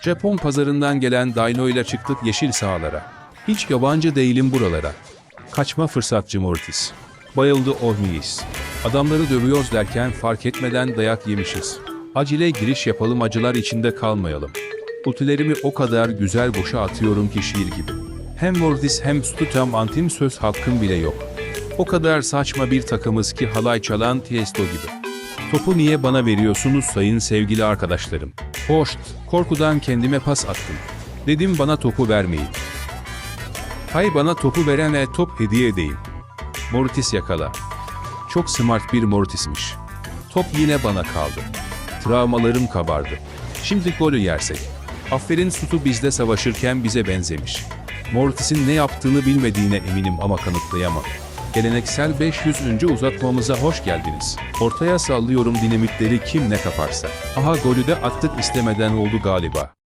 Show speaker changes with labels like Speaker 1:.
Speaker 1: Japon pazarından gelen Dino ile çıktık yeşil sahalara. Hiç yabancı değilim buralara. Kaçma fırsatçı Mortis. Bayıldı Ormis. Adamları dövüyoruz derken fark etmeden dayak yemişiz. Acile giriş yapalım acılar içinde kalmayalım. Ultilerimi o kadar güzel boşa atıyorum ki şiir gibi. Hem Mortis hem Stutam antim söz hakkım bile yok. O kadar saçma bir takımız ki halay çalan Tiesto gibi. Topu niye bana veriyorsunuz sayın sevgili arkadaşlarım? Hoşt, korkudan kendime pas attım. Dedim bana topu vermeyin. Hay bana topu verene top hediye edeyim. Mortis yakala. Çok smart bir Mortis'miş. Top yine bana kaldı. Travmalarım kabardı. Şimdi golü yersek. Aferin Sutu bizde savaşırken bize benzemiş. Mortis'in ne yaptığını bilmediğine eminim ama kanıtlayamam. Geleneksel 500. uzatmamıza hoş geldiniz. Ortaya sallıyorum dinamitleri kim ne kaparsa. Aha golü de attık istemeden oldu galiba.